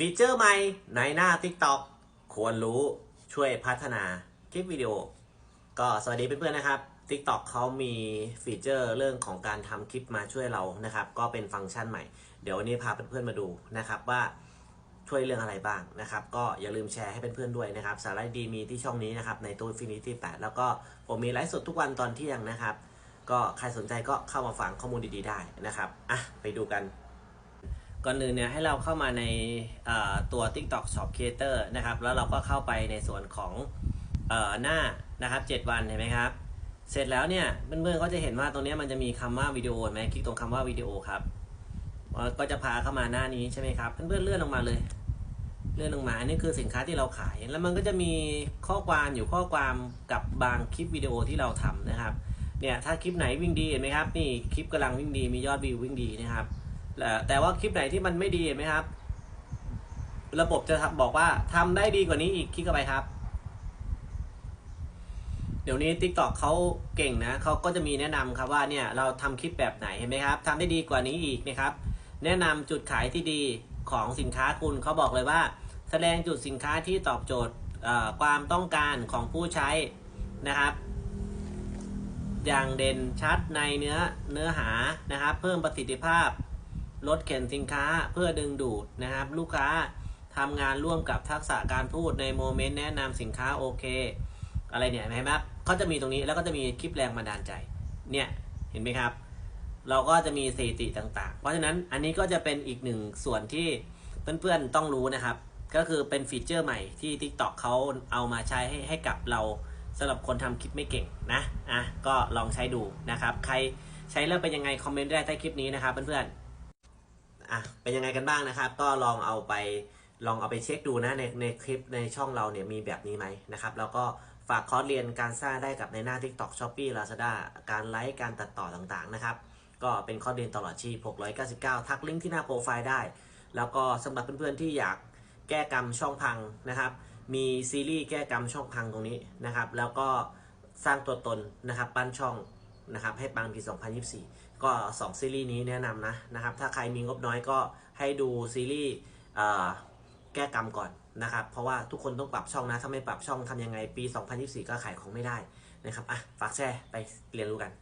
ฟีเจอร์ใหม่ในหน้า TikTok ควรรู้ช่วยพัฒนาคลิปวิดีโอ ก็สวัสดีเพื่อนๆนะครับ TikTok เขามีฟีเจอร์เรื่องของการทำคลิปมาช่วยเรานะครับ ก็เป็นฟังก์ชันใหม่ เดี๋ยววันนี้พาเพื่อนๆมาดูนะครับว่าช่วยเรื่องอะไรบ้างนะครับ ก็อย่าลืมแชร์ให้เพื่อนๆด้วยนะครับ สาระดีมีที่ช่องนี้นะครับ ในตู้ฟินิตี้8แล้วก็ผมมีไลฟ์สดทุกวันตอนเที่ยงนะครับ ก็ใครสนใจก็เข้ามาฟังข้อมูลดีๆได้นะครับอะไปดูกัน ก่อนอื่นเนี่ยให้เราเข้ามาในตัว TikTok Shop Creator นะครับ แล้วเราก็เข้าไปในส่วนของอหน้านะครับ 7 วันเห็นไหมครับ เสร็จแล้วเนี่ยเพื่อนๆก็จะเห็นว่าตรงนี้มันจะมีคำว่าวิดีโอเห็นไหมคลิกตรงคำว่าวิดีโอครับก็จะพาเข้ามาหน้านี้ใช่ไหมครับเพื่อนๆเลื่อนลงมาเลย เลื่อนลงมาอันนี้คือสินค้าที่เราขาย แล้วมันก็จะมีข้อความอยู่ข้อความกับบางคลิปวิดีโอที่เราทำนะครับเนี่ยถ้าคลิปไหนวิ่งดีเห็นไหมครับนี่คลิปกำลังวิ่งดีมียอดวิววิ่งดีนะครับ แต่ว่าคลิปไหนที่มันไม่ดีเห็นไหมครับ ระบบจะบอกว่าทำได้ดีกว่านี้อีกคลิกเข้าไปครับ เดี๋ยวนี้ TikTok เขาเก่งนะเขาก็จะมีแนะนำครับว่าเนี่ยเราทำคลิปแบบไหนเห็นไหมครับทำได้ดีกว่านี้อีกนะครับ แนะนำจุดขายที่ดีของสินค้าคุณเขาบอกเลยว่า แสดงจุดสินค้าที่ตอบโจทย์ความต้องการของผู้ใช้นะครับ อย่างเด่นชัดในเนื้อเนื้อหานะครับ เพิ่มประสิทธิภาพ ลดเข็นสินค้าเพื่อดึงดูดนะครับ ลูกค้าทำงานร่วมกับทักษะการพูดในโมเมนต์แนะนำสินค้าโอเค อะไรเนี่ยเห็นไหมครับเขาจะมีตรงนี้แล้วก็จะมีคลิปแรงบันดาลใจ เนี่ยเห็นไหมครับ เราก็จะมีสถิติต่าง ๆ เพราะฉะนั้นอันนี้ก็จะเป็นอีกหนึ่งส่วนที่เพื่อนๆต้องรู้นะครับ ก็คือเป็นฟีเจอร์ใหม่ที่ TikTok เขาเอามาใช้ให้ให้กับเราสำหรับคนทำคลิปไม่เก่งนะอะก็ลองใช้ดูนะครับ ใครใช้แล้วเป็นยังไงคอมเมนต์ได้ใต้คลิปนี้นะครับเพื่อนๆ อะเป็นยังไงกันบ้างนะครับ ก็ลองเอาไปลองเอาไปเช็คดูนะในในคลิปในช่องเราเนี่ยมีแบบนี้ไหมนะครับ แล้วก็ฝากคอร์สเรียนการสร้างได้กับในหน้า TikTok Shopee Lazada การไลฟ์การตัดต่อต่างๆนะครับ ก็เป็นคอร์สเรียนตลอดชีพ 699 ทักลิงก์ที่หน้าโปรไฟล์ได้ แล้วก็สำหรับเพื่อนๆที่อยากแก้กรรมช่องพังนะครับ มีซีรีส์แก้กรรมช่องพังตรงนี้นะครับ แล้วก็สร้างตัวตนนะครับปั้นช่อง นะครับให้ปังปี 2024 ก็ 2 ซีรีส์นี้แนะนำนะนะครับถ้าใครมีงบน้อยก็ให้ดูซีรีส์แก้กรรมก่อนนะครับเพราะว่าทุกคนต้องปรับช่องนะ ถ้าไม่ปรับช่องทำยังไงปี 2024 ก็ขายของไม่ได้นะครับอะฝากแชร์ไปเรียนรู้กัน